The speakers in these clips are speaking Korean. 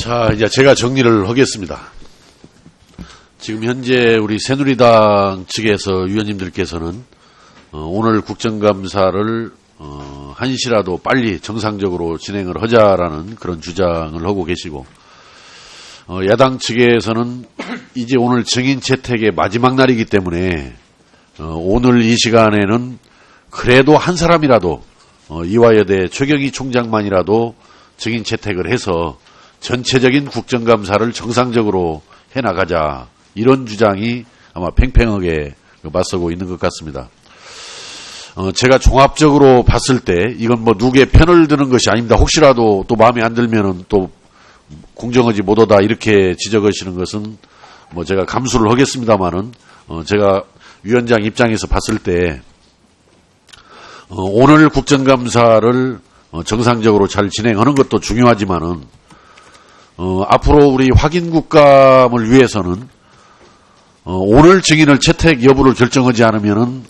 자, 이제 제가 정리를 하겠습니다. 지금 현재 우리 새누리당 측에서 위원님들께서는 어, 오늘 국정감사를 어, 한시라도 빨리 정상적으로 진행을 하자라는 그런 주장을 하고 계시고 어, 야당 측에서는 이제 오늘 증인 채택의 마지막 날이기 때문에 어, 오늘 이 시간에는 그래도 한 사람이라도 어, 이화여대 최경희 총장만이라도 증인 채택을 해서 전체적인 국정감사를 정상적으로 해나가자 이런 주장이 아마 팽팽하게 맞서고 있는 것 같습니다. 어, 제가 종합적으로 봤을 때 이건 뭐 누구의 편을 드는 것이 아닙니다. 혹시라도 또 마음에 안 들면은 또 공정하지 못하다 이렇게 지적하시는 것은 뭐 제가 감수를 하겠습니다만은 어, 제가 위원장 입장에서 봤을 때 어, 오늘 국정감사를 어, 정상적으로 잘 진행하는 것도 중요하지만은 어, 앞으로 우리 확인 국감을 위해서는 어, 오늘 증인을 채택 여부를 결정하지 않으면은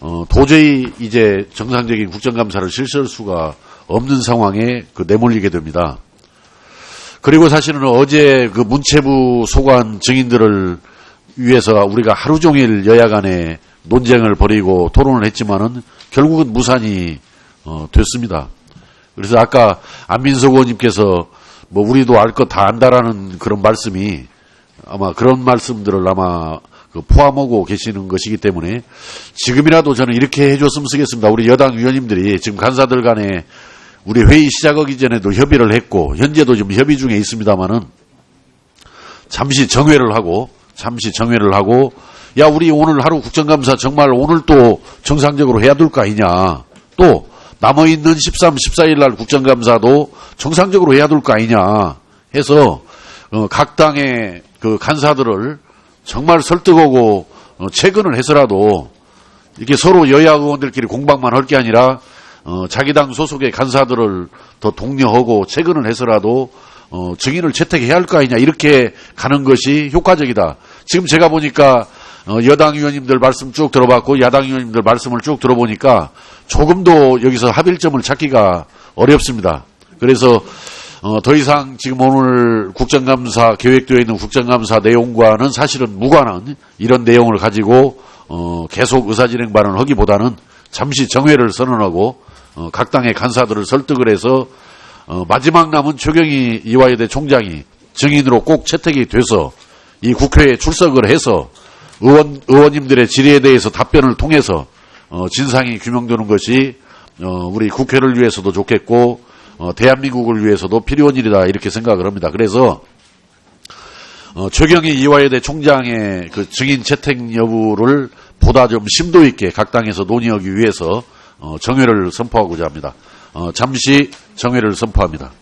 어, 도저히 이제 정상적인 국정감사를 실시할 수가 없는 상황에 그 내몰리게 됩니다. 그리고 사실은 어제 그 문체부 소관 증인들을 위해서 우리가 하루 종일 여야 간에 논쟁을 벌이고 토론을 했지만은 결국은 무산이 어, 됐습니다. 그래서 아까 안민석 의원님께서 뭐 우리도 알 것 다 안다라는 그런 말씀이 아마 그런 말씀들을 아마 그 포함하고 계시는 것이기 때문에 지금이라도 저는 이렇게 해줬으면 쓰겠습니다. 우리 여당 위원님들이 지금 간사들 간에 우리 회의 시작하기 전에도 협의를 했고 현재도 지금 협의 중에 있습니다만은 잠시 정회를 하고 잠시 정회를 하고 야 우리 오늘 하루 국정감사 정말 오늘 또 정상적으로 해야 될 거 아니냐 또 남아있는 13, 14일 날 국정감사도 정상적으로 해야 될 거 아니냐 해서 어, 각 당의 그 간사들을 정말 설득하고 어, 체근을 해서라도 이렇게 서로 여야 의원들끼리 공방만 할 게 아니라 어, 자기 당 소속의 간사들을 더 독려하고 체근을 해서라도 어, 증인을 채택해야 할 거 아니냐 이렇게 가는 것이 효과적이다. 지금 제가 보니까 어, 여당 의원님들 말씀 쭉 들어봤고 야당 의원님들 말씀을 쭉 들어보니까 조금도 여기서 합일점을 찾기가 어렵습니다. 그래서 어, 더 이상 지금 오늘 국정감사 계획되어 있는 국정감사 내용과는 사실은 무관한 이런 내용을 가지고 어, 계속 의사진행 발언을 하기보다는 잠시 정회를 선언하고 어, 각 당의 간사들을 설득을 해서 어, 마지막 남은 최경희 이화여대 총장이 증인으로 꼭 채택이 돼서 이 국회에 출석을 해서 의원, 의원님들의 질의에 대해서 답변을 통해서 어, 진상이 규명되는 것이 어, 우리 국회를 위해서도 좋겠고 어, 대한민국을 위해서도 필요한 일이다 이렇게 생각을 합니다. 그래서 어, 최경희 이화여대 총장의 그 증인 채택 여부를 보다 좀 심도 있게 각 당에서 논의하기 위해서 어, 정회를 선포하고자 합니다. 어, 잠시 정회를 선포합니다.